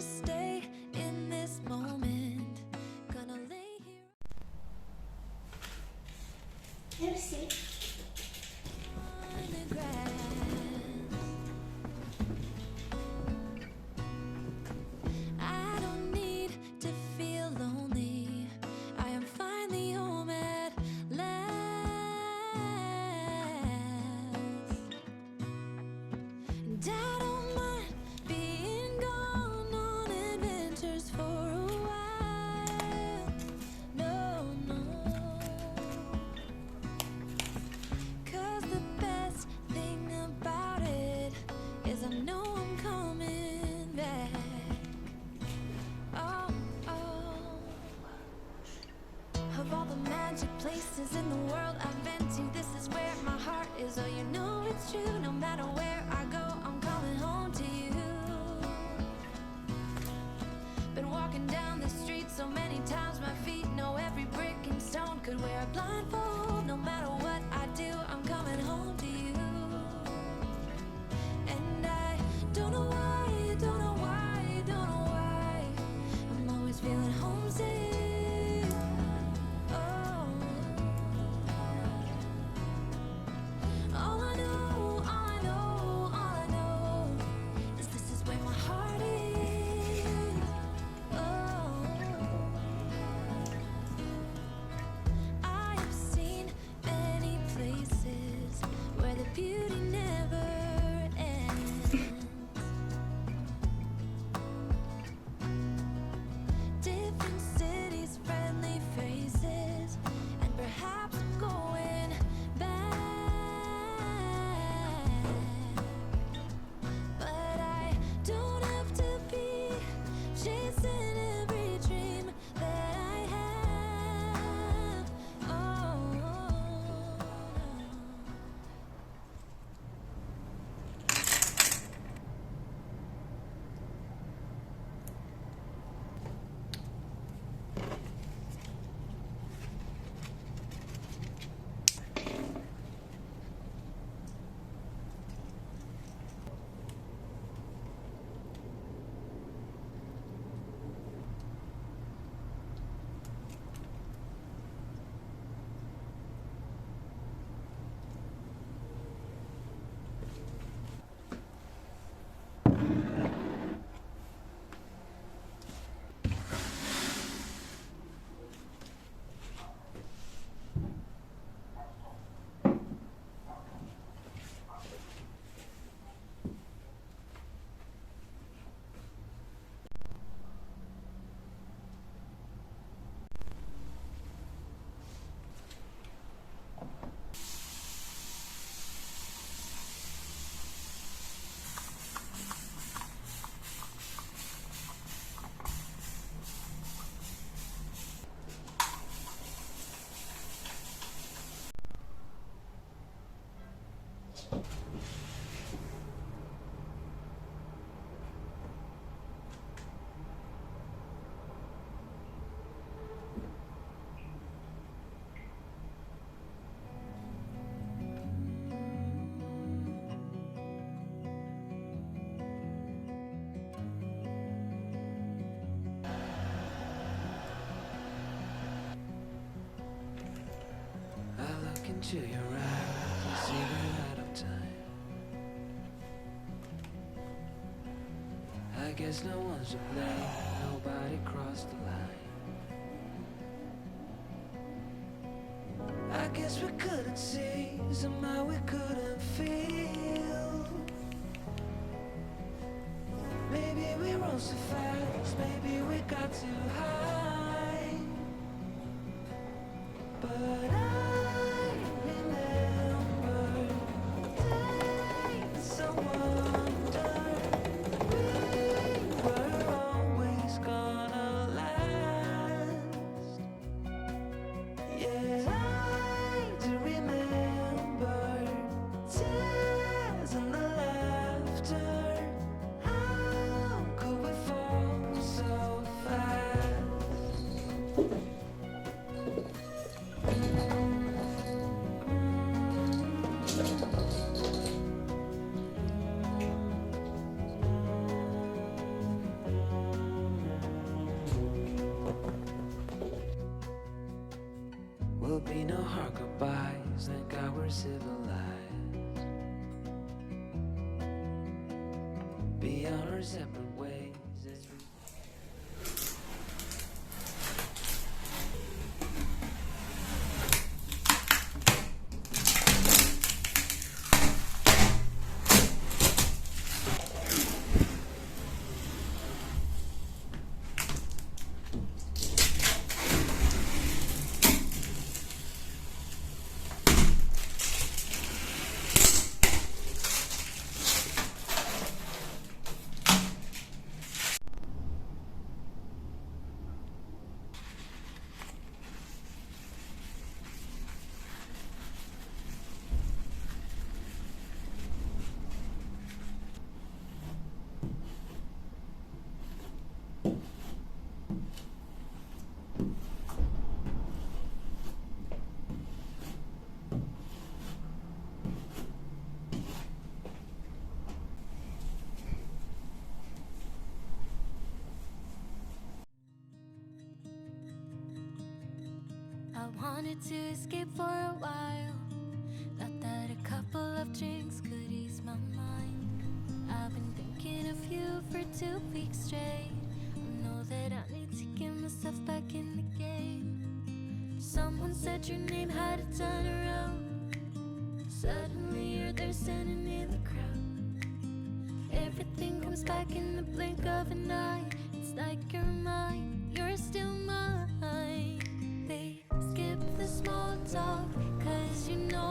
stay. to places in the world I've been to. This is where my heart is. Oh, you know it's true, no matter where I To your eyes see the of time. I guess no one's to blame. Nobody crossed the line. I guess we couldn't see, somehow we couldn't feel. Maybe we rose too fast, maybe we got too high. But be no hard goodbyes. Thank God we're civilized. Be on our separate ways as we. I wanted to escape for a while. Thought that a couple of drinks could ease my mind. I've been thinking of you for two weeks straight. I know that I need to get myself back in the game. Someone said your name had a turn around. Suddenly you're there standing in the crowd. Everything comes back in the blink of an eye. It's like you're mine, you're still mine. The small talk, cause you know